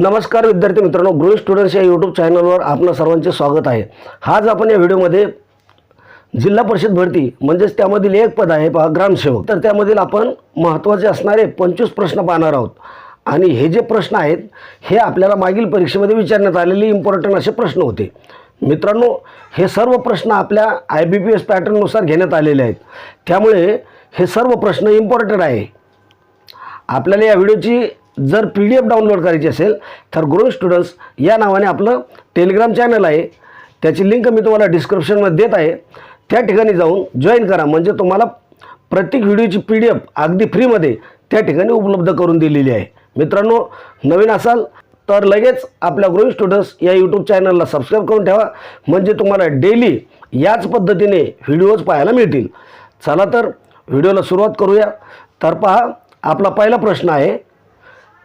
नमस्कार विद्यार्थी मित्रांनो ग्रो स्टुडंट्स या यूट्यूब चॅनलवर आपलं सर्वांचे स्वागत आहे. आज आपण या व्हिडिओमध्ये जिल्हा परिषद भरती म्हणजेच त्यामधील एक पद आहे पहा ग्रामसेवक. तर त्यामधील आपण महत्त्वाचे असणारे पंचवीस प्रश्न पाहणार आहोत. आणि हे जे प्रश्न आहेत हे आपल्याला मागील परीक्षेमध्ये विचारण्यात आलेले इम्पॉर्टंट असे प्रश्न होते. मित्रांनो हे सर्व प्रश्न आपल्या आय बी पी एस पॅटर्ननुसार घेण्यात आलेले आहेत. त्यामुळे हे सर्व प्रश्न इम्पॉर्टंट आहे. आपल्याला या व्हिडिओची जर पी डी एफ डाउनलोड करायची असेल तर ग्रो स्टुडंट्स या नावाने आपलं टेलिग्राम चॅनल आहे. त्याची लिंक मी तुम्हाला डिस्क्रिप्शनमध्ये देत आहे. त्या ठिकाणी जाऊन जॉईन करा. म्हणजे तुम्हाला प्रत्येक व्हिडिओची पी डी एफ अगदी फ्रीमध्ये त्या ठिकाणी उपलब्ध करून दिलेली आहे. मित्रांनो नवीन असाल तर लगेच आपल्या ग्रोईंग स्टुडंट्स या यूट्यूब चॅनलला सबस्क्राईब करून ठेवा. म्हणजे तुम्हाला डेली याच पद्धतीने व्हिडिओज पाहायला मिळतील. चला तर व्हिडिओला सुरुवात करूया. तर पहा आपला पहिला प्रश्न आहे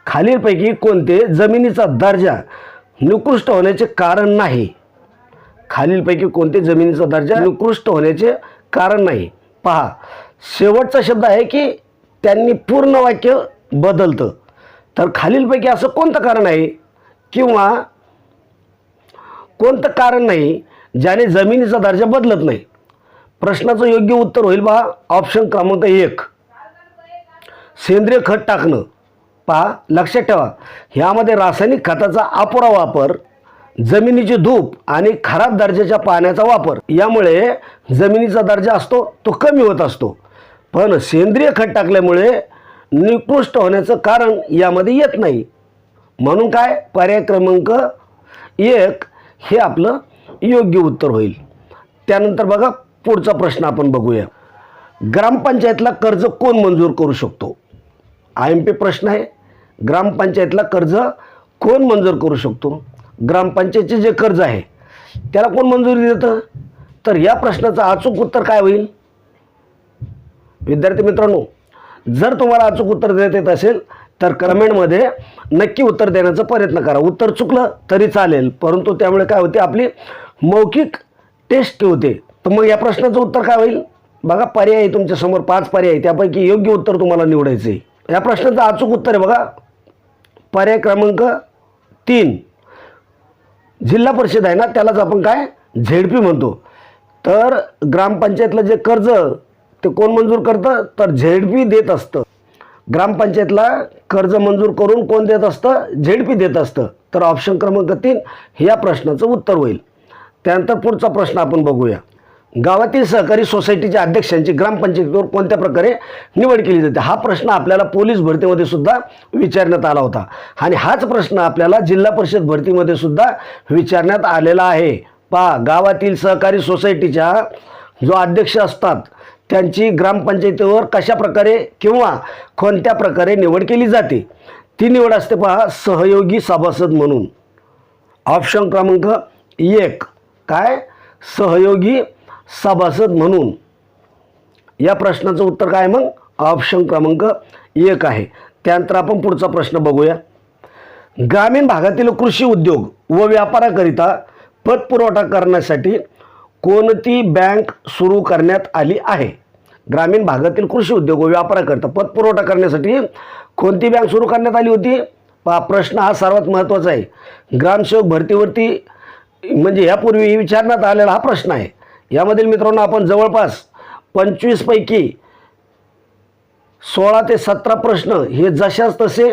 खालीलपैकी कोणते जमिनीचा दर्जा निकृष्ट होण्याचे कारण नाही? खालीलपैकी कोणते जमिनीचा दर्जा निकृष्ट होण्याचे कारण नाही? पहा शेवटचा शब्द आहे की त्यांनी पूर्ण वाक्य बदलतं. तर खालीलपैकी असं कोणतं कारण आहे? किंवा कोणतं कारण नाही ज्याने जमिनीचा दर्जा बदलत नाही? प्रश्नाचं योग्य उत्तर होईल बा ऑप्शन क्रमांक एक. सेंद्रिय खत टाकणं. पहा लक्षात ठेवा. ह्यामध्ये रासायनिक खताचा अपुरा वापर जमिनीची धूप आणि खराब दर्जाच्या पाण्याचा वापर. यामुळे जमिनीचा दर्जा असतो तो कमी होत असतो. पण सेंद्रिय खत टाकल्यामुळे निकृष्ट होण्याचं कारण यामध्ये येत नाही. म्हणून काय? पर्याय क्रमांक एक हे आपलं योग्य उत्तर होईल. त्यानंतर बघा पुढचा प्रश्न आपण बघूया. ग्रामपंचायतला कर्ज कोण मंजूर करू शकतो? आय एम पी प्रश्न आहे. ग्रामपंचायतला कर्ज कोण मंजूर करू शकतो? ग्रामपंचायतचे जे कर्ज आहे त्याला कोण मंजुरी देतं? तर या प्रश्नाचं अचूक उत्तर काय होईल? विद्यार्थी मित्रांनो जर तुम्हाला अचूक उत्तर देत येत असेल तर कमेंटमध्ये नक्की उत्तर देण्याचा प्रयत्न करा. उत्तर चुकलं तरी चालेल परंतु त्यामुळे काय होते? आपली मौखिक टेस्ट होते. तर मग या प्रश्नाचं उत्तर काय होईल? बघा पर्याय तुमच्यासमोर पाच पर्याय आहे त्यापैकी योग्य उत्तर तुम्हाला निवडायचं आहे या प्रश्नाचं अचूक उत्तर आहे बघा. पर्याय क्रमांक तीन. जिल्हा परिषद आहे ना त्यालाच आपण काय? झेडपी म्हणतो. तर ग्रामपंचायतला जे कर्ज ते कोण मंजूर करतं? तर झेडपी देत असतं. ग्रामपंचायतला कर्ज मंजूर करून कोण देत असतं? झेडपी देत असतं. तर ऑप्शन क्रमांक तीन ह्या प्रश्नाचं उत्तर होईल. त्यानंतर पुढचा प्रश्न आपण बघूया. गावातील सहकारी सोसायटीच्या अध्यक्षांची ग्रामपंचायतीवर कोणत्या प्रकारे निवड केली जाते? हा प्रश्न आपल्याला पोलीस भरतीमध्ये सुद्धा विचारण्यात आला होता. आणि हाच प्रश्न आपल्याला जिल्हा परिषद भरतीमध्ये सुद्धा विचारण्यात आलेला आहे. पहा गावातील सहकारी सोसायटीच्या जो अध्यक्ष असतात त्यांची ग्रामपंचायतीवर कशा प्रकारे किंवा कोणत्या प्रकारे निवड केली जाते? ती निवड असते पहा सहयोगी सभासद म्हणून. ऑप्शन क्रमांक एक. काय? सहयोगी सभासद म्हणून. या प्रश्नाचं उत्तर काय मग? ऑप्शन क्रमांक एक आहे. त्यानंतर आपण पुढचा प्रश्न बघूया. ग्रामीण भागातील कृषी उद्योग व व्यापाराकरिता पतपुरवठा करण्यासाठी कोणती बँक सुरू करण्यात आली आहे? ग्रामीण भागातील कृषी उद्योग व व्यापाराकरिता पतपुरवठा करण्यासाठी कोणती बँक सुरू करण्यात आली होती? पहा प्रश्न हा सर्वात महत्त्वाचा आहे. ग्रामसेवक भरतीवरती म्हणजे यापूर्वी विचारण्यात आलेला हा प्रश्न आहे. यामधील मित्रांनो आपण जवळपास पंचवीसपैकी सोळा ते सतरा प्रश्न हे जशाच तसे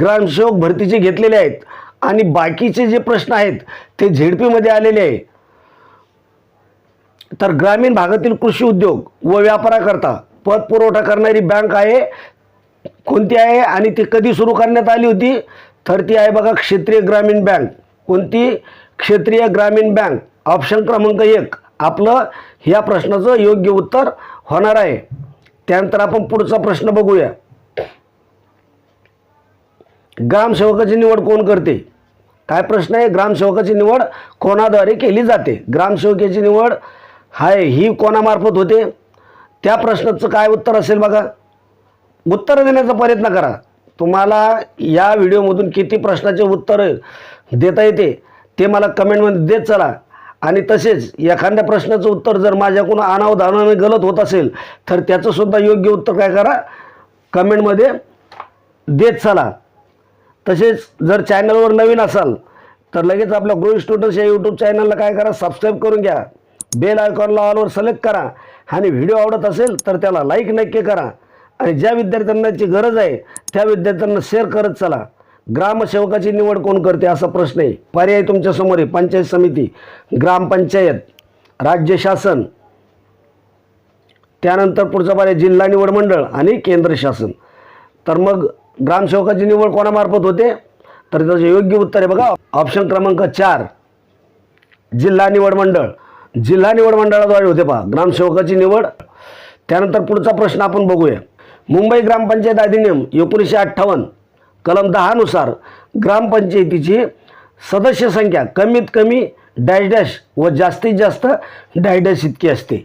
ग्रामसेवक भरतीचे घेतलेले आहेत. आणि बाकीचे जे प्रश्न आहेत ते झेडपीमध्ये आलेले आहे तर ग्रामीण भागातील कृषी उद्योग व व्यापाराकरता पतपुरवठा करणारी बँक आहे कोणती आहे आणि ती कधी सुरू करण्यात आली होती? तर ती आहे बघा क्षेत्रीय ग्रामीण बँक. कोणती? क्षेत्रीय ग्रामीण बँक. ऑप्शन क्रमांक एक. आपलं ह्या प्रश्नाचं योग्य उत्तर होणार आहे. त्यानंतर आपण पुढचा प्रश्न बघूया. ग्रामसेवकाची निवड कोण करते? काय प्रश्न आहे? ग्रामसेवकाची निवड कोणाद्वारे केली जाते? ग्रामसेवकाची निवड हाय ही कोणामार्फत होते? त्या प्रश्नाचं काय उत्तर असेल बघा. उत्तर देण्याचा प्रयत्न करा. तुम्हाला या व्हिडिओमधून किती प्रश्नाचे उत्तर देता येते ते मला कमेंटमध्ये देत चला. आणि तसेच एखाद्या प्रश्नाचं उत्तर जर माझ्याकडून अनावधानाने गलत होत असेल तर त्याचंसुद्धा योग्य उत्तर काय करा? कमेंटमध्ये देत चला. तसेच जर चॅनलवर नवीन असाल तर लगेच आपल्या ग्रो स्टुडंट्स या यूट्यूब चॅनलला काय करा? सबस्क्राईब करून घ्या. बेल आयकॉनला ऑलवर सिलेक्ट करा. आणि व्हिडिओ आवडत असेल तर त्याला लाईक नक्की करा. आणि ज्या विद्यार्थ्यांनाची गरज आहे त्या विद्यार्थ्यांना शेअर करत चला. ग्रामसेवकाची निवड कोण करते असा प्रश्न आहे. पर्याय तुमच्यासमोर आहे. पंचायत समिती ग्रामपंचायत राज्य शासन. त्यानंतर पुढचा पर्याय जिल्हा निवड मंडळ आणि केंद्र शासन. तर मग ग्रामसेवकाची निवड कोणामार्फत होते? तर त्याचं योग्य उत्तर आहे बघा. ऑप्शन क्रमांक चार जिल्हा निवड मंडळ. जिल्हा निवड मंडळाद्वारे होते पहा. ग्रामसेवकाची निवड. त्यानंतर पुढचा प्रश्न आपण बघूया. मुंबई ग्रामपंचायत अधिनियम एकोणीसशे अठ्ठावन्न. कलम दहानुसार ग्रामपंचायतीची सदस्य संख्या कमीत कमी डॅश डॅश व जास्तीत जास्त डॅश डॅश इतकी असते.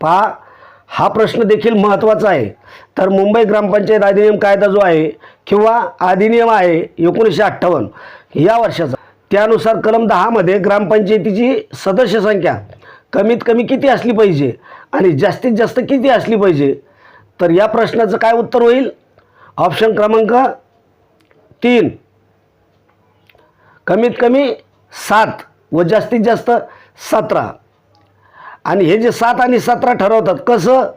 पहा हा प्रश्न देखील महत्त्वाचा आहे. तर मुंबई ग्रामपंचायत अधिनियम कायदा जो आहे किंवा अधिनियम आहे एकोणीसशे अठ्ठावन्न या वर्षाचा. त्यानुसार कलम दहामध्ये ग्रामपंचायतीची सदस्य संख्या कमीत कमी किती असली पाहिजे आणि जास्तीत जास्त किती असली पाहिजे? तर या प्रश्नाचं काय उत्तर होईल? ऑप्शन क्रमांक तीन. कमीत कमी सात व जास्तीत जास्त सतरा. आणि हे जे सात आणि सतरा ठरवतात कसं?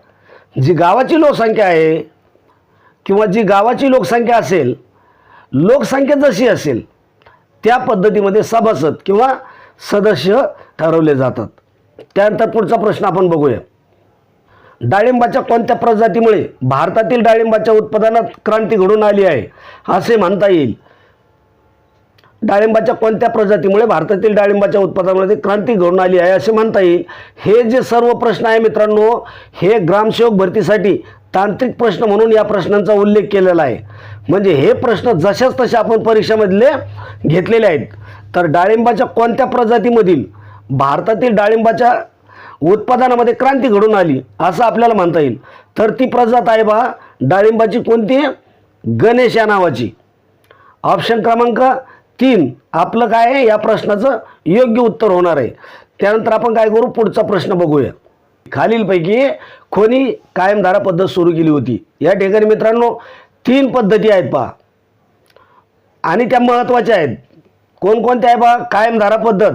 जी गावाची लोकसंख्या आहे किंवा जी गावाची लोकसंख्या असेल लोकसंख्या जशी असेल त्या पद्धतीमध्ये सभासद किंवा सदस्य ठरवले जातात. त्यानंतर पुढचा प्रश्न आपण बघूया. डाळिंबाच्या कोणत्या प्रजातीमुळे भारतातील डाळिंबाच्या उत्पादनात क्रांती घडून आली आहे असे म्हणता येईल? डाळिंबाच्या कोणत्या प्रजातीमुळे भारतातील डाळिंबाच्या उत्पादनामध्ये क्रांती घडून आली आहे असे म्हणता येईल? हे जे सर्व प्रश्न आहे मित्रांनो हे ग्रामसेवक भरतीसाठी तांत्रिक प्रश्न म्हणून या प्रश्नांचा उल्लेख केलेला आहे. म्हणजे हे प्रश्न जशाच तसे आपण परीक्षेमधले घेतलेले आहेत. तर डाळिंबाच्या कोणत्या प्रजातीमधील भारतातील डाळिंबाच्या उत्पादनामध्ये क्रांती घडून आली असं आपल्याला म्हणता येईल. तर ती प्रजात आहे बा डाळिंबाची कोणती? गणेश या नावाची. ऑप्शन क्रमांक तीन. आपलं काय आहे? या प्रश्नाचं योग्य उत्तर होणार आहे. त्यानंतर आपण काय करू? पुढचा प्रश्न बघूया. खालीलपैकी कोणी कायमधारा पद्धत सुरू केली होती. या ठिकाणी मित्रांनो तीन पद्धती आहेत पहा. आणि त्या महत्त्वाच्या आहेत. कोणकोणत्या आहे पहा कायमधारा पद्धत.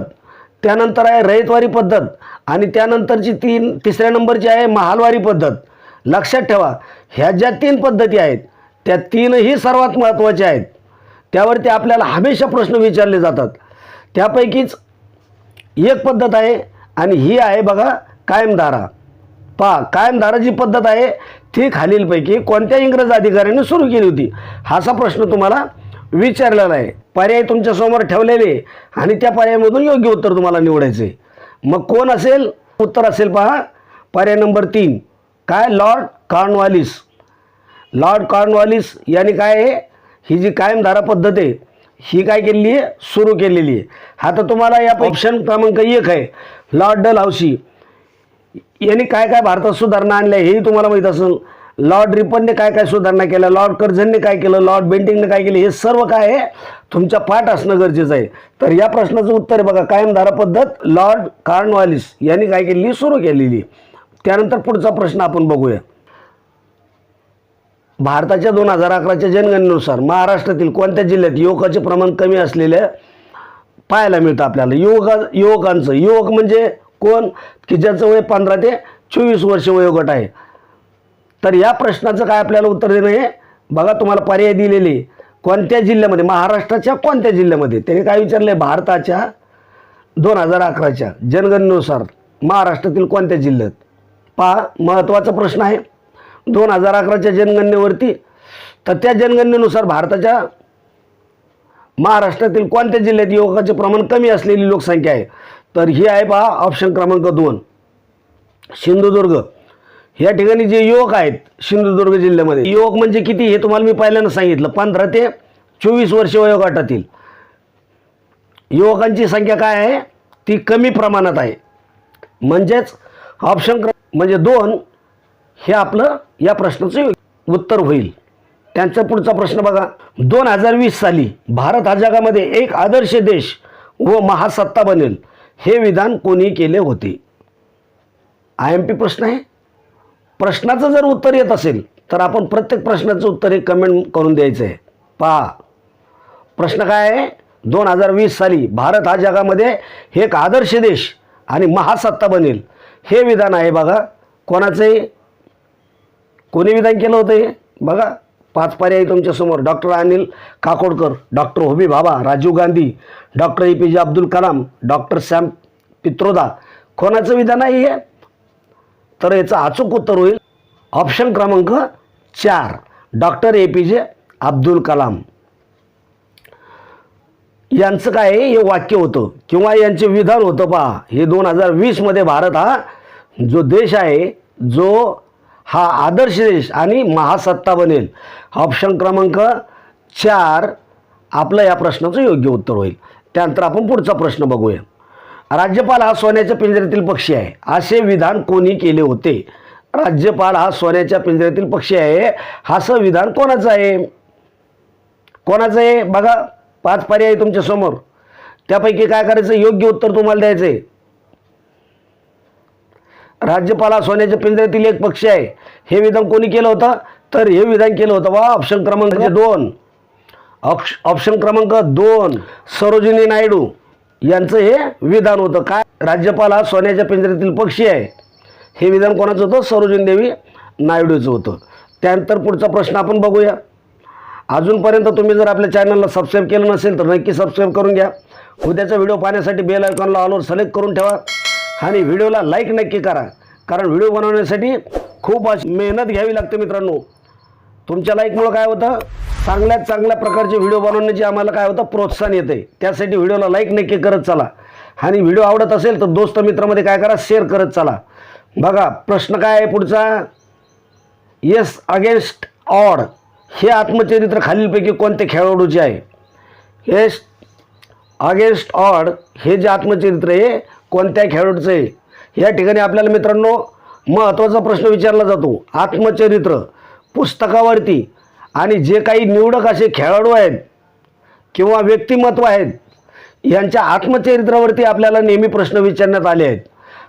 त्यानंतर आहे रयतवारी पद्धत आणि त्यानंतरची तीन तिसऱ्या नंबरची आहे महालवारी पद्धत. लक्षात ठेवा ह्या ज्या तीन पद्धती आहेत त्या तीनही सर्वात महत्त्वाच्या आहेत. त्यावरती आपल्याला हमेशा प्रश्न विचारले जातात. त्यापैकीच एक पद्धत आहे आणि ही आहे बघा कायमधारा. पहा कायमधारा जी पद्धत आहे ती खालीलपैकी कोणत्या इंग्रज अधिकाऱ्याने सुरू केली होती? हाचा प्रश्न तुम्हाला विचारलेला आहे पर्याय तुमच्यासमोर ठेवलेले आणि त्या पर्यायामधून योग्य उत्तर तुम्हाला निवडायचं. आहे मग कोण असेल? उत्तर असेल पहा. पर्याय नंबर तीन. काय? Lord Cornwallis. लॉर्ड कॉर्नवालिस यांनी काय आहे? ही जी कायमधारा पद्धत आहे ही काय केलेली आहे? सुरू केलेली आहे. हा तर तुम्हाला या ऑप्शन क्रमांक एक आहे. लॉर्ड डल हाऊसी यांनी काय काय भारतात सुधारणा आणल्या हेही तुम्हाला माहीत असेल. लॉर्ड रिपनने काय काय सुधारणा केल्या? लॉर्ड कर्झनने काय केलं? लॉर्ड बेंटिंगने काय केलं? हे सर्व काय आहे? तुमच्या पाठ असणं गरजेचं आहे. तर या प्रश्नाचं उत्तर आहे बघा कायमधारा पद्धत लॉर्ड कार्नवालिस यांनी काय केलेली? सुरू केलेली. त्यानंतर पुढचा प्रश्न आपण बघूया. भारताच्या दोन हजार अकराच्या जनगणनेनुसार महाराष्ट्रातील कोणत्या जिल्ह्यात युवकाचे प्रमाण कमी असलेले पाहायला मिळतं आपल्याला? युवका युवकांचं. युवक म्हणजे कोण? की ज्याचं वय पंधरा ते चोवीस वर्ष वयोगट आहे. तर या प्रश्नाचं काय आपल्याला उत्तर देणं आहे? बघा तुम्हाला पर्याय दिलेले. कोणत्या जिल्ह्यामध्ये? महाराष्ट्राच्या कोणत्या जिल्ह्यामध्ये? त्याने काय विचारलं आहे भारताच्या दोन हजार अकराच्या जनगणनेनुसार महाराष्ट्रातील कोणत्या जिल्ह्यात? पहा महत्त्वाचा प्रश्न आहे. दोन हजार अकराच्या जनगणनेवरती तर त्या जनगणनेनुसार भारताच्या महाराष्ट्रातील कोणत्या जिल्ह्यात युवकाचे प्रमाण कमी असलेली लोकसंख्या आहे? तर ही आहे पहा ऑप्शन क्रमांक दोन. सिंधुदुर्ग. या ठिकाणी जे युवक आहेत सिंधुदुर्ग जिल्ह्यामध्ये युवक म्हणजे किती हे तुम्हाला मी पाहिल्यानं सांगितलं. पंधरा ते चोवीस वर्ष वयोगटातील. युवकांची संख्या काय आहे? ती कमी प्रमाणात आहे. म्हणजेच ऑप्शन क्र म्हणजे दोन हे आपलं या प्रश्नाचं उत्तर होईल. त्यांचा पुढचा प्रश्न बघा. दोन हजार वीस साली भारत हा जगामध्ये एक आदर्श देश व महासत्ता बनेल. हे विधान कोणी केले होते? आय एम पी प्रश्न आहे? प्रश्नाचं जर उत्तर येत असेल तर आपण प्रत्येक प्रश्नाचं उत्तर हे कमेंट करून द्यायचं आहे. पहा. प्रश्न काय आहे? दोन हजार वीस साली भारत हा जगामध्ये एक आदर्श देश आणि महासत्ता बनेल. हे विधान आहे बघा. कोणाचे कोणी विधान केलं होतं हे? बघा. पाच पर्याय तुमच्यासमोर doctor Anil Kakodkar doctor Homi Bhabha Rajiv Gandhi doctor A P J Abdul Kalam doctor Sam Pitroda. कोणाचं विधान आहे हे? तर याचं अचूक उत्तर होईल. ऑप्शन क्रमांक चार doctor A P J Abdul Kalam. यांचं काय आहे? हे वाक्य होतं. किंवा यांचे विधान होतं पहा. हे दोन हजार वीसमध्ये भारत हा जो देश आहे जो हा आदर्श देश आणि महासत्ता बनेल. ऑप्शन क्रमांक चार आपलं या प्रश्नाचं योग्य उत्तर होईल. त्यानंतर आपण पुढचा प्रश्न बघूया. राज्यपाल हा सोन्याच्या पिंजऱ्यातील पक्षी आहे. असे विधान कोणी केले होते? राज्यपाल हा सोन्याच्या पिंजऱ्यातील पक्षी आहे. असं विधान कोणाचं आहे? कोणाचं आहे? बघा पाच पर्याय आहे तुमच्यासमोर. त्यापैकी काय करायचं? योग्य उत्तर तुम्हाला द्यायचं आहे राज्यपाल हा सोन्याच्या पिंजऱ्यातील एक पक्षी आहे. हे विधान कोणी केलं होतं? तर हे विधान केलं होतं वा ऑप्शन क्रमांक दोन. ऑप्श ऑप्शन क्रमांक दोन. सरोजिनी नायडू. यांचं हे विधान होतं. काय? राज्यपाल हा सोन्याच्या पिंजऱ्यातील पक्षी आहे हे विधान कोणाचं होतं? सरोजिनी देवी नायडूचं होतं. त्यानंतर पुढचा प्रश्न आपण बघूया. अजूनपर्यंत तुम्ही जर आपल्या चॅनलला सबस्क्राईब केलं नसेल तर नक्की सबस्क्राईब करून घ्या. उद्याचा व्हिडिओ पाहण्यासाठी बेल आयकॉनला ऑलवर सिलेक्ट करून ठेवा. आणि व्हिडिओला लाईक नक्की करा. कारण व्हिडिओ बनवण्यासाठी खूप मेहनत घ्यावी लागते मित्रांनो. तुमच्या लाईकमुळं काय होतं? चांगल्यात चांगल्या प्रकारचे व्हिडिओ बनवण्याची आम्हाला काय होतं प्रोत्साहन येते. त्यासाठी व्हिडिओला लाईक नक्की करत चला. आणि व्हिडिओ आवडत असेल तर दोस्त मित्रामध्ये काय करा शेअर करत चला. बघा प्रश्न काय आहे पुढचा? येस अगेन्स्ट ऑड हे आत्मचरित्र खालीलपैकी कोणत्या खेळाडूचे आहे? येस अगेन्स्ट ऑड हे जे आत्मचरित्र आहे कोणत्या खेळाडूचं आहे? या ठिकाणी आपल्याला मित्रांनो महत्त्वाचा प्रश्न विचारला जातो. आत्मचरित्र पुस्तकावरती आणि जे काही निवडक असे खेळाडू आहेत किंवा व्यक्तिमत्व आहेत यांच्या आत्मचरित्रावरती आपल्याला नेहमी प्रश्न विचारण्यात आले आहेत.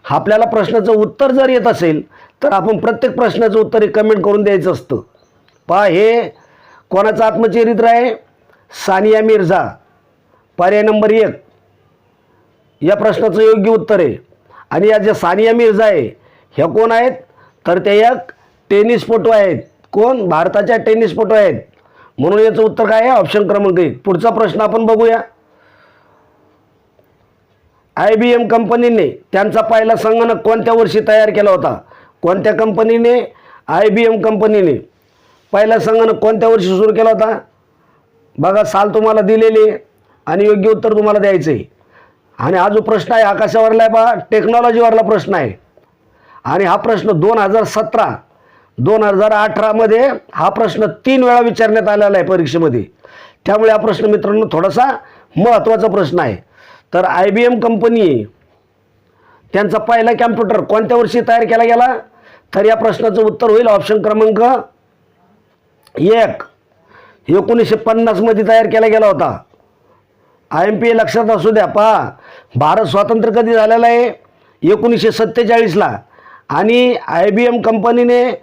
आपल्याला प्रश्नाचं उत्तर जर येत असेल तर आपण प्रत्येक प्रश्नाचं उत्तर एक कमेंट करून द्यायचं असतं. पहा हे कोणाचं आत्मचरित्र आहे? सानिया मिर्झा. पर्याय नंबर एक. या प्रश्नाचं योग्य उत्तर आहे. आणि या ज्या सानिया मिर्झा आहे ह्या कोण आहेत? तर त्या एक टेनिसपटू आहेत. कोण? भारताच्या टेनिसपटू आहेत. म्हणून याचं उत्तर काय आहे? ऑप्शन क्रमांक एक. पुढचा प्रश्न आपण बघूया. आय बी एम कंपनीने त्यांचा पहिला संगणक कोणत्या वर्षी तयार केला होता? कोणत्या कंपनीने? आय बी एम कंपनीने पहिला संगणक कोणत्या वर्षी सुरू केला होता? बघा साल तुम्हाला दिलेली आहे आणि योग्य उत्तर तुम्हाला द्यायचं आहे आणि हा जो प्रश्न आहे आकाशावरला आहे बा टेक्नॉलॉजीवरला प्रश्न आहे. आणि हा प्रश्न दोन हजार सतरा दोन हजार अठरामध्ये हा प्रश्न तीन वेळा विचारण्यात आलेला आहे परीक्षेमध्ये. त्यामुळे हा प्रश्न मित्रांनो थोडासा महत्त्वाचा प्रश्न आहे. तर आय बी एम कंपनी त्यांचा पहिला कॅम्प्युटर कोणत्या वर्षी तयार केला गेला? तर या प्रश्नाचं उत्तर होईल ऑप्शन क्रमांक एक. एकोणीसशे पन्नासमध्ये तयार केला गेला होता. आय एम पी ए लक्षात असू द्या पहा. भारत स्वातंत्र्य कधी झालेला आहे? एकोणीसशे सत्तेचाळीसला. आणि आय बी एम कंपनीने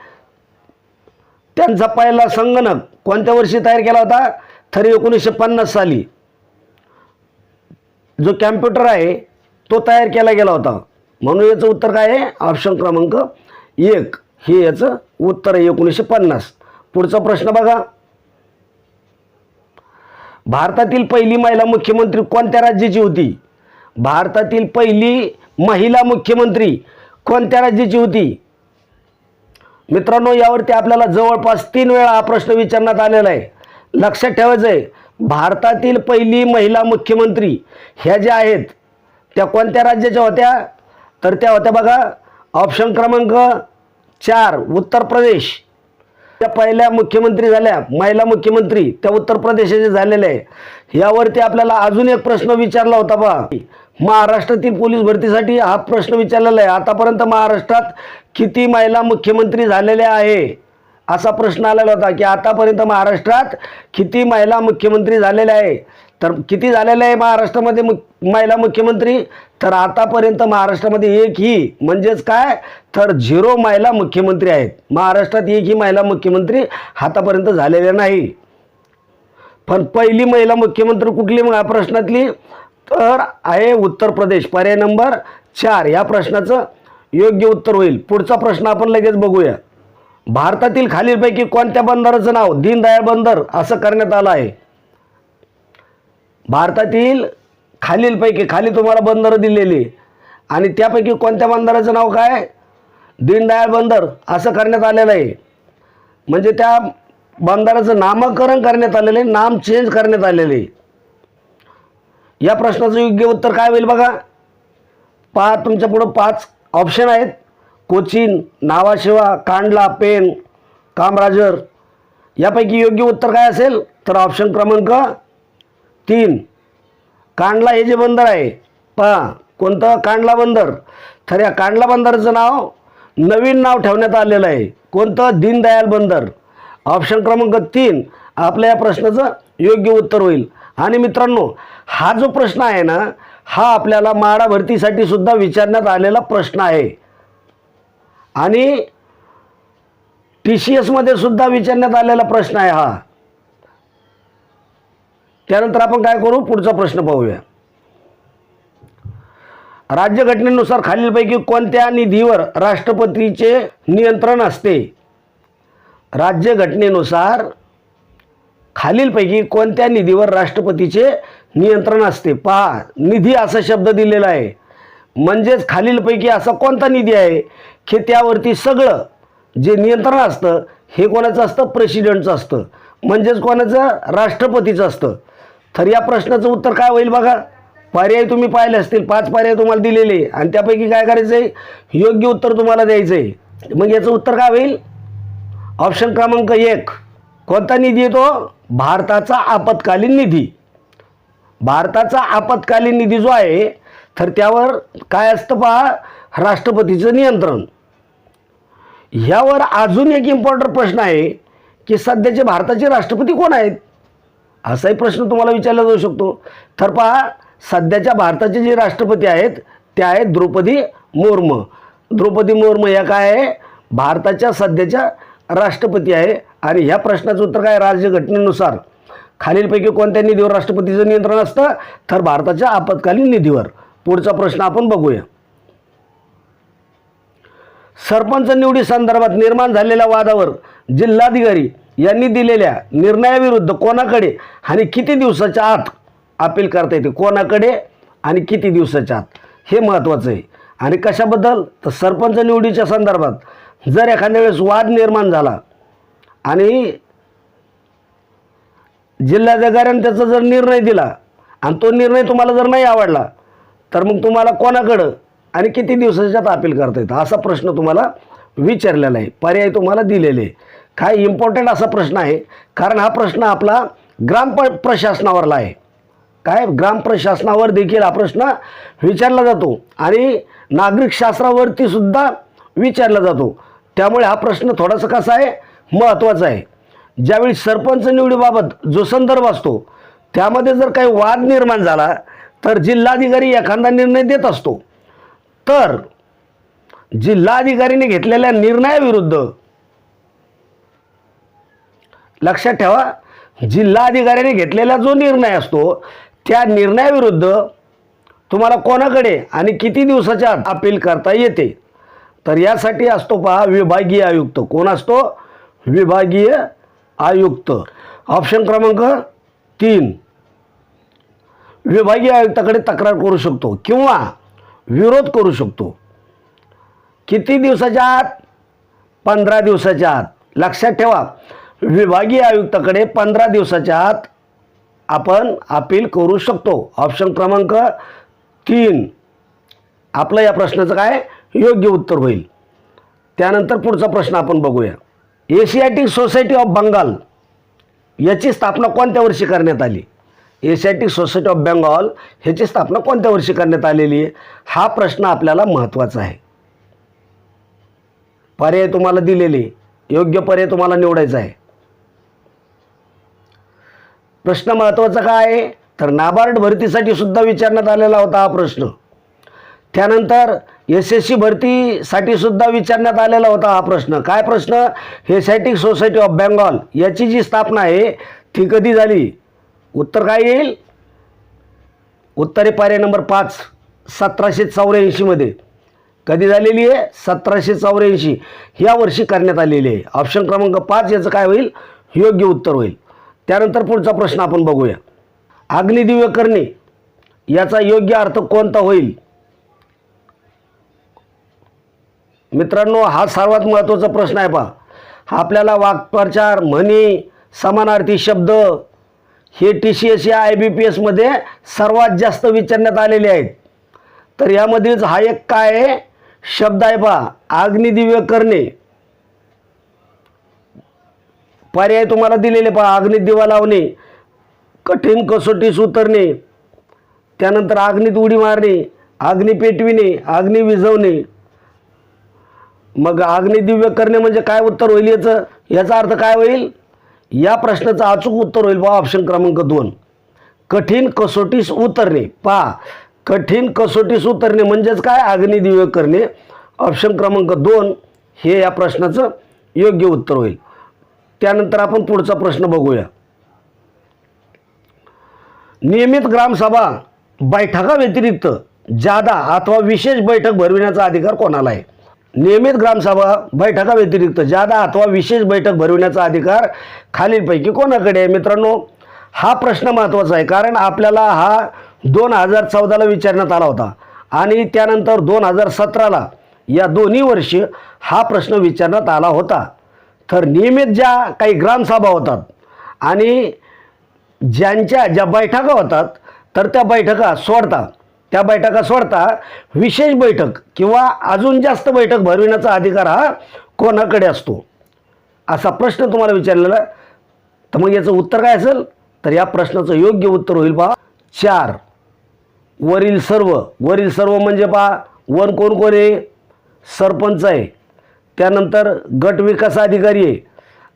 त्यांचा पहिला संगणक कोणत्या वर्षी तयार केला होता? तर एकोणीसशे पन्नास साली. जो कॅम्प्युटर आहे तो तयार केला गेला होता. म्हणून याचं उत्तर काय आहे? ऑप्शन क्रमांक एक. हे याचं उत्तर आहे एकोणीसशे पन्नास. पुढचा प्रश्न बघा. भारतातील पहिली महिला मुख्यमंत्री कोणत्या राज्याची होती? भारतातील पहिली महिला मुख्यमंत्री कोणत्या राज्याची होती? मित्रांनो यावरती आपल्याला जवळपास तीन वेळा हा प्रश्न विचारण्यात आलेला आहे. लक्षात ठेवायचं आहे भारतातील पहिली महिला मुख्यमंत्री ह्या ज्या आहेत त्या कोणत्या राज्याच्या होत्या? तर त्या होत्या बघा ऑप्शन क्रमांक चार उत्तर प्रदेश. त्या पहिल्या मुख्यमंत्री झाल्या महिला मुख्यमंत्री त्या उत्तर प्रदेशाचे झालेल्या आहे. यावरती आपल्याला अजून एक प्रश्न विचारला होता बा. महाराष्ट्रातील पोलीस भरतीसाठी हा प्रश्न विचारलेला आहे. आतापर्यंत महाराष्ट्रात किती महिला मुख्यमंत्री झालेल्या आहे? असा प्रश्न आलेला होता की आतापर्यंत महाराष्ट्रात किती महिला मुख्यमंत्री झालेल्या आहे? तर किती झालेलं आहे महाराष्ट्रामध्ये मु महिला मुख्यमंत्री? तर आतापर्यंत महाराष्ट्रामध्ये एक ही. म्हणजेच काय? तर झिरो महिला मुख्यमंत्री आहेत. महाराष्ट्रात एकही महिला मुख्यमंत्री आतापर्यंत झालेल्या नाही. पण पहिली महिला मुख्यमंत्री कुठली मग? प्रश्नातली? तर आहे उत्तर प्रदेश. पर्याय नंबर चार. या प्रश्नाचं योग्य उत्तर होईल. पुढचा प्रश्न आपण लगेच बघूया. भारतातील खालीलपैकी कोणत्या बंदराचं नाव दीनदयाळ बंदर असं करण्यात आलं आहे? भारतातील खालीलपैकी खाली तुम्हाला बंदरं दिलेली. आणि त्यापैकी कोणत्या बंदराचं नाव काय? दीनदयाळ बंदर असं करण्यात आलेलं आहे. म्हणजे त्या बंदराचं नामकरण करण्यात आलेलं आहे. नाम चेंज करण्यात आलेलं आहे. या प्रश्नाचं योग्य उत्तर काय होईल बघा? पहा तुमच्या पुढं पाच ऑप्शन आहेत. कोचीन नावाशिवा कांडला पेन कामराजर. यापैकी योग्य उत्तर काय असेल? तर ऑप्शन क्रमांक तीन. कांडला हे जे बंदर आहे पहा कोणतं? कांडला बंदर. तर या कांडला बंदराचं नाव नवीन नाव ठेवण्यात आलेलं आहे. कोणतं? दीनदयाल बंदर. ऑप्शन क्रमांक तीन. आपल्या या प्रश्नाचं योग्य उत्तर होईल. आणि मित्रांनो हा जो प्रश्न आहे ना हा आपल्याला माडा भरतीसाठी सुद्धा विचारण्यात आलेला प्रश्न आहे. आणि टी सी एसमध्ये सुद्धा विचारण्यात आलेला प्रश्न आहे हा. त्यानंतर आपण काय करू? पुढचा प्रश्न पाहूया. राज्यघटनेनुसार खालीलपैकी कोणत्या निधीवर राष्ट्रपतीचे नियंत्रण असते? राज्यघटनेनुसार खालीलपैकी कोणत्या निधीवर राष्ट्रपतीचे नियंत्रण असते? पहा निधी असा शब्द दिलेला आहे. म्हणजेच खालीलपैकी असा कोणता निधी आहे की त्यावरती सगळं जे नियंत्रण असतं हे कोणाचं असतं? प्रेसिडेंटचं असतं. म्हणजेच कोणाचं? राष्ट्रपतीचं असतं. तर या प्रश्नाचं उत्तर काय होईल बघा? पर्याय तुम्ही पाहिले असतील. पाच पर्याय तुम्हाला दिलेले आणि त्यापैकी काय करायचं आहे? योग्य उत्तर तुम्हाला द्यायचं आहे. मग याचं उत्तर काय होईल? ऑप्शन क्रमांक एक. कोणता निधी येतो? भारताचा आपत्कालीन निधी. भारताचा आपत्कालीन निधी जो आहे तर त्यावर काय असतं पहा राष्ट्रपतीचं नियंत्रण. ह्यावर अजून एक इम्पॉर्टंट प्रश्न आहे की सध्याचे भारताचे राष्ट्रपती कोण आहेत? असाही प्रश्न तुम्हाला विचारला जाऊ शकतो. तर पहा सध्याच्या भारताचे जे राष्ट्रपती आहेत ते आहेत द्रौपदी मुर्मू. द्रौपदी मुर्मू या काय आहे? भारताच्या सध्याच्या राष्ट्रपती आहे आणि ह्या प्रश्नाचं उत्तर काय? राज्यघटनेनुसार खालीलपैकी कोणत्या निधीवर राष्ट्रपतीचं नियंत्रण असतं? तर भारताच्या आपत्कालीन निधीवर. पुढचा प्रश्न आपण बघूया. सरपंच निवडी संदर्भात निर्माण झालेल्या वादावर जिल्हाधिकारी यांनी दिलेल्या निर्णयाविरुद्ध कोणाकडे आणि किती दिवसाच्या आत अपील करता येते? कोणाकडे आणि किती दिवसाच्या आत? हे महत्त्वाचं आहे. आणि कशाबद्दल? तर सरपंच निवडीच्या संदर्भात जर एखाद्या वेळेस वाद निर्माण झाला आणि जिल्हाधिकाऱ्याने त्याचा जर निर्णय दिला आणि तो निर्णय तुम्हाला जर नाही आवडला तर मग तुम्हाला कोणाकडं आणि किती दिवसाच्यात अपील करता येतं? असा प्रश्न तुम्हाला विचारलेला आहे. पर्याय तुम्हाला दिलेले आहे. काय इम्पॉर्टंट असा प्रश्न आहे? कारण हा प्रश्न आपला ग्राम प प्रशासनावरला आहे. काय? ग्राम प्रशासनावर देखील हा प्रश्न विचारला जातो. आणि नागरिक सुद्धा विचारला जातो. त्यामुळे हा प्रश्न थोडासा कसा आहे? महत्त्वाचा आहे. ज्यावेळी सरपंच निवडीबाबत जो संदर्भ असतो त्यामध्ये जर काही वाद निर्माण झाला तर जिल्हाधिकारी एखादा निर्णय देत असतो. तर जिल्हाधिकारीने घेतलेल्या निर्णयाविरुद्ध लक्षात ठेवा जिल्हाधिकाऱ्याने घेतलेला जो निर्णय असतो त्या निर्णयाविरुद्ध तुम्हाला कोणाकडे आणि किती दिवसाच्या आत अपील करता येते? तर यासाठी असतो पहा विभागीय आयुक्त. कोण असतो? विभागीय आयुक्त. ऑप्शन क्रमांक तीन. विभागीय आयुक्ताकडे तक्रार करू शकतो किंवा विरोध करू शकतो. किती दिवसाच्या आत? पंधरा दिवसाच्या आत. लक्षात ठेवा विभागीय आयुक्ताकडे पंधरा दिवसाच्या आत आपण अपील करू शकतो. ऑप्शन क्रमांक तीन. आपलं या प्रश्नाचं काय? योग्य उत्तर होईल. त्यानंतर पुढचा प्रश्न आपण बघूया. एशियाटिक सोसायटी ऑफ बंगाल याची स्थापना कोणत्या वर्षी करण्यात आली? एशियाटिक सोसायटी ऑफ बेंगॉल ह्याची स्थापना कोणत्या वर्षी करण्यात आलेली आहे? हा प्रश्न आपल्याला महत्त्वाचा आहे. पर्याय तुम्हाला दिलेले योग्य पर्याय तुम्हाला निवडायचा आहे. प्रश्न महत्त्वाचा काय आहे? तर नाबार्ड भरतीसाठी सुद्धा विचारण्यात आलेला होता हा प्रश्न. त्यानंतर एस एस सी भरतीसाठी सुद्धा विचारण्यात आलेला होता हा प्रश्न. काय प्रश्न? हेसॅटिक सोसायटी ऑफ बेंगॉल याची जी स्थापना आहे ती कधी झाली? उत्तर काय येईल? उत्तरे पर्याय नंबर पाच सतराशे चौऱ्याऐंशीमध्ये कधी झालेली आहे? सतराशे चौऱ्याऐंशी. ह्या वर्षी करण्यात आलेली आहे. ऑप्शन क्रमांक पाच याचं काय होईल? योग्य उत्तर होईल. त्यानंतर पुढचा प्रश्न आपण बघूया. अग्निदिव्य करणे याचा योग्य अर्थ कोणता होईल? मित्रांनो हा सर्वात महत्त्वाचा प्रश्न आहे पहा हा आपल्याला वाक्प्रचार म्हणी समानार्थी शब्द हे टी सी एस या आय बी पी एसमध्ये सर्वात जास्त विचारण्यात आलेले आहेत. तर यामधीलच हा एक काय आहे? शब्द आहे पहा अग्निदिव्य करणे. पर्याय तुम्हाला दिलेले पहा अग्निदिवा लावणे कठीण कसोटीस उतरणे त्यानंतर अग्नीत उडी मारणे अग्नी पेटविणे अग्नी विझवणे. मग अग्निदिव्य करणे म्हणजे काय उत्तर होईल याचं? याचा अर्थ काय होईल? या प्रश्नाचं अचूक उत्तर होईल पहा ऑप्शन क्रमांक दोन. कठीण कसोटीस उतरणे. पहा कठीण कसोटीस उतरणे म्हणजेच काय? अग्निदिव्य करणे. ऑप्शन क्रमांक दोन हे या प्रश्नाचं योग्य उत्तर होईल. त्यानंतर आपण पुढचा प्रश्न बघूया. नियमित ग्रामसभा बैठका जादा अथवा विशेष बैठक भरविण्याचा अधिकार कोणाला आहे? नियमित ग्रामसभा बैठका व्यतिरिक्त जादा अथवा विशेष बैठक भरविण्याचा अधिकार खालीलपैकी कोणाकडे आहे? मित्रांनो हा प्रश्न महत्त्वाचा आहे कारण आपल्याला हा दोन हजार चौदाला विचारण्यात आला होता आणि त्यानंतर दोन हजार सतराला या दोन्ही वर्षी हा प्रश्न विचारण्यात आला होता. तर नियमित ज्या काही ग्रामसभा होतात आणि ज्यांच्या ज्या बैठका होतात तर त्या बैठका सोडतात त्या बैठका सोडता विशेष बैठक किंवा अजून जास्त बैठक भरविण्याचा अधिकार हा कोणाकडे असतो? असा प्रश्न तुम्हाला विचारलेला तर मग याचं उत्तर काय असेल? तर या प्रश्नाचं योग्य उत्तर होईल पहा. चार. वरील सर्व. वरील सर्व म्हणजे पहा वन कोण कोण आहे? सरपंच आहे. त्यानंतर गट विकास अधिकारी आहे.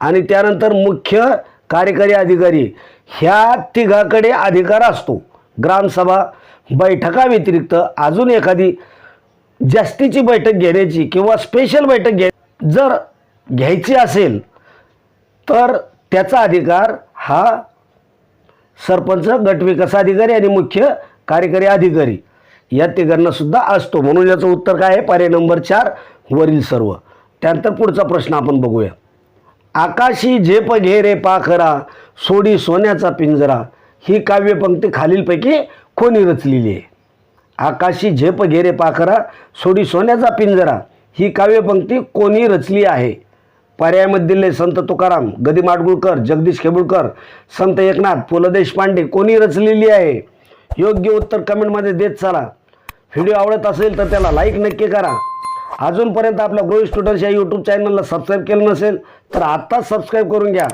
आणि त्यानंतर मुख्य कार्यकारी अधिकारी ह्या तिघाकडे अधिकार असतो. ग्रामसभा बैठकाव्यतिरिक्त अजून एखादी जास्तीची बैठक घेण्याची किंवा स्पेशल बैठक घे जर घ्यायची असेल तर त्याचा अधिकार हा सरपंच गटविकास अधिकारी आणि मुख्य कार्यकारी अधिकारी या तिघांना सुद्धा असतो. म्हणून याचं उत्तर काय आहे? पर्याय नंबर चार वरील सर्व. त्यानंतर पुढचा प्रश्न आपण बघूया. आकाशी झेप घे रे पाखरा सोडी सोन्याचा पिंजरा. ही काव्यपंक्ती खालीलपैकी कोणी रचलेली आहे? आकाशी झेप घेरे पाखरा सोडी सोन्याचा पिंजरा. ही काव्यपंक्ती कोणी रचली आहे? पर्यायामध्ये दिले संत तुकाराम गदी माडगुळकर जगदीश खेबुळकर संत एकनाथ पु ल देशपांडे कोणी रचलेली आहे? योग्य उत्तर कमेंटमध्ये देत चला. व्हिडिओ आवडत असेल तर त्याला लाईक नक्की करा. अजूनपर्यंत आपल्या गोळी स्टुडंट्स या यूट्यूब चॅनलला सबस्क्राईब केलं नसेल तर आत्ताच सबस्क्राईब करून घ्या.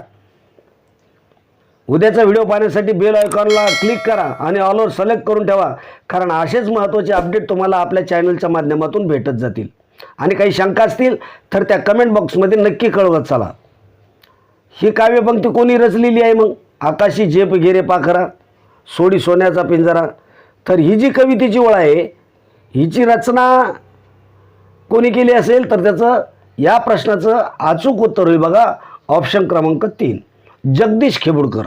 उद्याचा व्हिडिओ पाहण्यासाठी बेल आयकॉनला क्लिक करा आणि ऑलवर सिलेक्ट करून ठेवा. कारण असेच महत्त्वाचे अपडेट तुम्हाला आपल्या चॅनलच्या माध्यमातून भेटत जातील. आणि काही शंका असतील तर त्या कमेंट बॉक्समध्ये नक्की कळवत चला. ही काव्यपंक्ती कोणी रचलेली आहे मग? आकाशी झेप घेरे पाखरा सोडी सोन्याचा पिंजरा. तर ही जी कवितेची ओळ आहे हिची रचना कोणी केली असेल तर त्याचं या प्रश्नाचं अचूक उत्तर होईल बघा. ऑप्शन क्रमांक तीन. जगदीश खेबुडकर.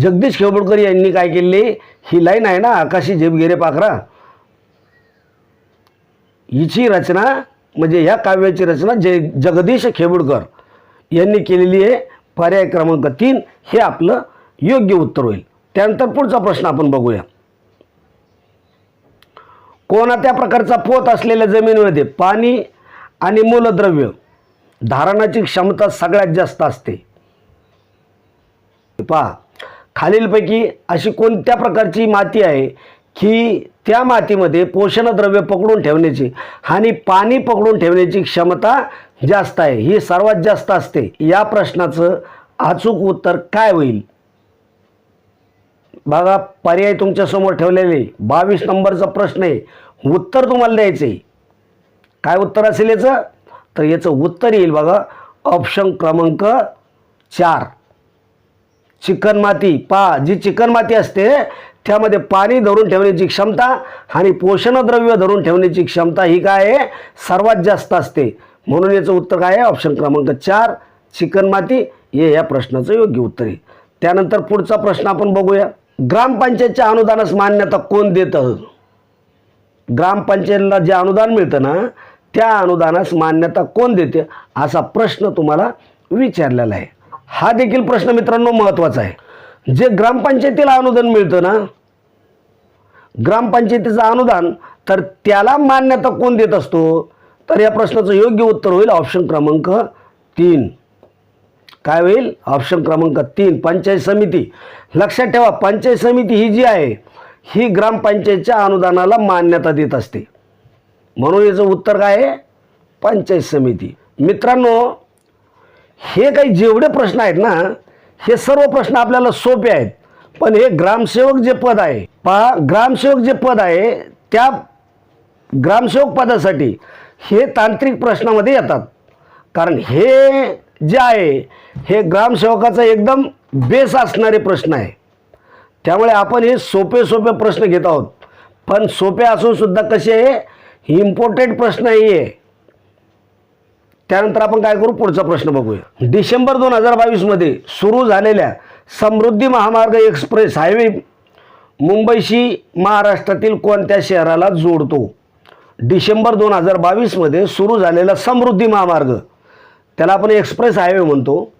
जगदीश खेबुडकर यांनी काय केले? ही लाईन आहे ना आकाशी झेपगेरे पाखरा. हिची रचना म्हणजे ह्या काव्याची रचना जे जगदीश खेबुडकर यांनी केलेली आहे पर्याय क्रमांक तीन हे आपलं योग्य उत्तर होईल. त्यानंतर पुढचा प्रश्न आपण बघूया. कोणत्या प्रकारचा पोत असलेल्या जमिनीमध्ये पाणी आणि मूलद्रव्य धारणाची क्षमता सगळ्यात जास्त असते? पहा खालीलपैकी अशी कोणत्या प्रकारची माती आहे की त्या मातीमध्ये पोषणद्रव्य पकडून ठेवण्याची आणि पाणी पकडून ठेवण्याची क्षमता जास्त आहे? ही सर्वात जास्त असते. या प्रश्नाचं अचूक उत्तर काय होईल? बघा पर्याय तुमच्यासमोर ठेवलेले. बावीस नंबरचा प्रश्न आहे. उत्तर तुम्हाला द्यायचं आहे काय उत्तर असेल याचं? तर याचं उत्तर येईल बघा. ऑप्शन क्रमांक चार. चिकणमाती पा जी चिकणमाती असते त्यामध्ये पाणी धरून ठेवण्याची क्षमता आणि पोषणद्रव्य धरून ठेवण्याची क्षमता ही काय आहे? सर्वात जास्त असते. म्हणून याचं उत्तर काय आहे? ऑप्शन क्रमांक चार चिकणमाती हे या प्रश्नाचं योग्य उत्तर आहे. त्यानंतर पुढचा प्रश्न आपण बघूया. ग्रामपंचायतच्या अनुदानास मान्यता कोण देतं? ग्रामपंचायतीला जे अनुदान मिळतं ना त्या अनुदानास मान्यता कोण देते? असा प्रश्न तुम्हाला विचारलेला आहे. हा देखील प्रश्न मित्रांनो महत्त्वाचा आहे. जे ग्रामपंचायतीला अनुदान मिळतं ना ग्रामपंचायतीचं अनुदान तर त्याला मान्यता कोण देत असतो? तर या प्रश्नाचं योग्य उत्तर होईल ऑप्शन क्रमांक तीन. काय होईल? ऑप्शन क्रमांक तीन पंचायत समिती. लक्षात ठेवा पंचायत समिती ही जी आहे ही ग्रामपंचायतच्या अनुदानाला मान्यता देत असते. म्हणून याचं उत्तर काय आहे? पंचायत समिती. मित्रांनो हे काही जेवढे प्रश्न आहेत ना हे सर्व प्रश्न आपल्याला सोपे आहेत. पण हे ग्रामसेवक जे पद आहे पहा ग्रामसेवक जे पद आहे त्या ग्रामसेवक पदासाठी हे तांत्रिक प्रश्नामध्ये येतात. कारण हे जे आहे हे ग्रामसेवकाचा एकदम बेस असणारे प्रश्न आहे. त्यामुळे आपण हे सोपे सोपे प्रश्न घेत आहोत. पण सोपे असूनसुद्धा कसे आहे इम्पॉर्टंट प्रश्न नाही आहे त्यानंतर आपण काय करू? पुढचा प्रश्न बघूया. डिसेंबर दोन हजार बावीसमध्ये सुरू झालेल्या समृद्धी महामार्ग एक्सप्रेस हायवे मुंबईशी महाराष्ट्रातील कोणत्या शहराला जोडतो? डिसेंबर दोन हजार बावीसमध्ये सुरू झालेला समृद्धी महामार्ग. त्याला आपण एक्सप्रेस हायवे म्हणतो.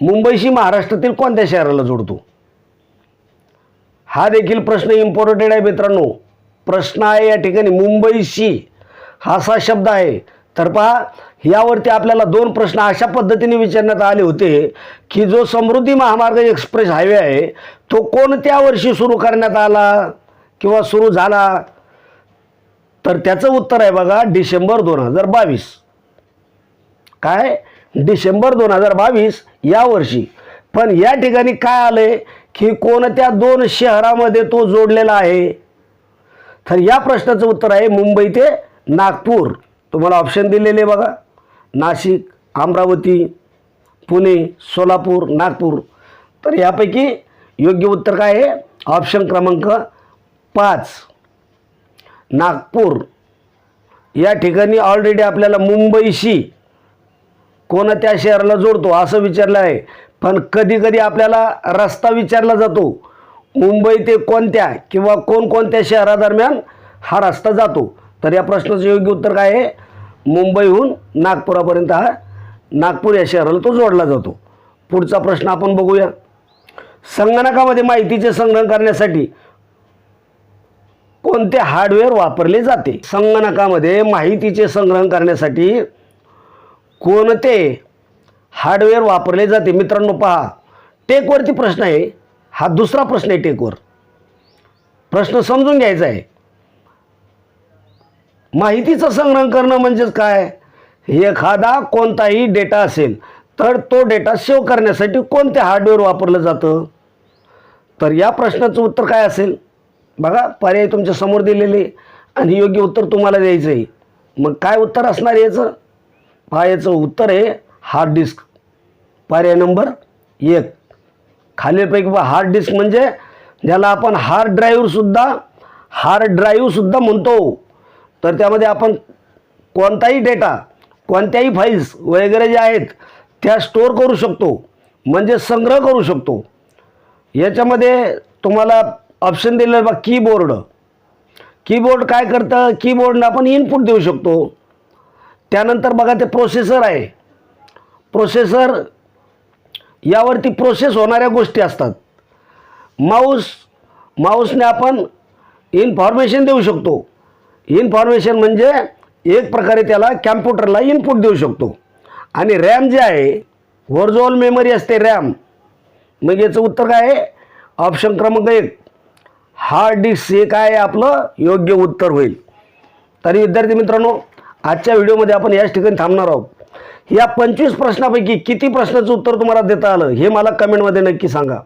मुंबईशी महाराष्ट्रातील कोणत्या शहराला जोडतो? हा देखील प्रश्न इम्पॉर्टंट आहे मित्रांनो. प्रश्न आहे या ठिकाणी मुंबईशी हा असा शब्द आहे. तर पहा यावरती आपल्याला दोन प्रश्न अशा पद्धतीने विचारण्यात आले होते की जो समृद्धी महामार्ग एक्सप्रेस हायवे आहे तो कोणत्या वर्षी सुरू करण्यात आला किंवा सुरू झाला? तर त्याचं उत्तर आहे बघा डिसेंबर दोन हजार बावीस. काय? डिसेंबर दोन हजार बावीस या वर्षी. पण या ठिकाणी काय आलंय की कोणत्या दोन शहरामध्ये तो जोडलेला आहे? तर या प्रश्नाचं उत्तर आहे मुंबई ते नागपूर. तुम्हाला ऑप्शन दिलेले बघा. नाशिक अमरावती पुणे सोलापूर नागपूर. तर यापैकी योग्य उत्तर काय आहे? ऑप्शन क्रमांक पाच. नागपूर. या ठिकाणी ऑलरेडी आपल्याला मुंबईशी कोणत्या शहराला जोडतो असं विचारलं आहे. पण कधीकधी आपल्याला रस्ता विचारला जातो. मुंबई ते कोणत्या किंवा कोणकोणत्या शहरादरम्यान हा रस्ता जातो. तर या प्रश्नाचं योग्य उत्तर काय आहे? मुंबईहून नागपुरापर्यंत हा नागपूर या शहराला तो जोडला जातो. पुढचा प्रश्न आपण बघूया. संगणकामध्ये माहितीचे संग्रहण करण्यासाठी कोणते हार्डवेअर वापरले जाते? संगणकामध्ये माहितीचे संग्रहण करण्यासाठी कोणते हार्डवेअर वापरले जाते? मित्रांनो पहा. टेकवरती प्रश्न आहे. हा दुसरा प्रश्न आहे टेकवर. प्रश्न समजून घ्यायचा आहे. माहितीचं संग्रहण करणं म्हणजेच काय? एखादा कोणताही डेटा असेल तर तो डेटा सेव्ह करण्यासाठी कोणते हार्डवेअर वापरलं जातं? तर या प्रश्नाचं उत्तर काय असेल? बघा पर्याय तुमच्यासमोर दिलेले आणि योग्य उत्तर तुम्हाला द्यायचं आहे. मग काय उत्तर असणार याचं? पहा याचं उत्तर आहे हार्ड डिस्क पर्याय नंबर एक. खालीलपैकी हार्ड डिस्क म्हणजे ज्याला आपण हार्ड ड्राईव्हसुद्धा हार्ड ड्राईव्हसुद्धा म्हणतो. तर त्यामध्ये आपण कोणताही डेटा कोणत्याही फाईल्स वगैरे ज्या आहेत त्या स्टोअर करू शकतो. म्हणजे संग्रह करू शकतो. याच्यामध्ये तुम्हाला ऑप्शन दिलेलं बघा कीबोर्ड कीबोर्ड काय करतं? कीबोर्डनं आपण इनपुट देऊ शकतो. त्यानंतर बघा ते प्रोसेसर आहे. प्रोसेसर यावरती प्रोसेस होणाऱ्या गोष्टी असतात. माऊस माऊसने आपण इन्फॉर्मेशन देऊ शकतो. इन्फॉर्मेशन म्हणजे एक प्रकारे त्याला कॅम्प्युटरला इनपुट देऊ शकतो. आणि रॅम जे आहे व्हर्ज्युअल मेमरी असते रॅम मग याचं उत्तर काय आहे? ऑप्शन क्रमांक एक. हार्ड डिस्क हे काय आपलं योग्य उत्तर होईल. तरी विद्यार्थी मित्रांनो आजच्या व्हिडिओमध्ये आपण याच ठिकाणी थांबणार आहोत. या पंचवीस प्रश्नापैकी किती प्रश्नाचं उत्तर तुम्हाला देता आलं हे मला कमेंटमध्ये नक्की सांगा.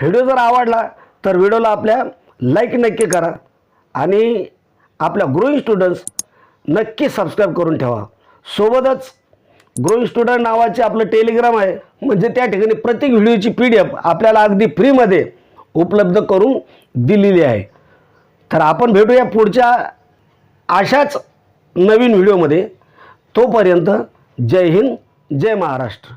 व्हिडिओ जर आवडला तर व्हिडिओला आपल्या लाईक नक्की करा. आणि आपल्या ग्रोईंग स्टुडंट्स नक्की सबस्क्राईब करून ठेवा. सोबतच ग्रोईंग स्टुडंट नावाचे आपलं टेलिग्राम आहे. म्हणजे त्या ठिकाणी प्रत्येक व्हिडिओची पी डी एफ आपल्याला अगदी फ्रीमध्ये उपलब्ध करून दिलेली आहे. तर आपण भेटूया पुढच्या अशाच नवीन व्हिडिओमध्ये तोपर्यंत जय हिंद जय महाराष्ट्र.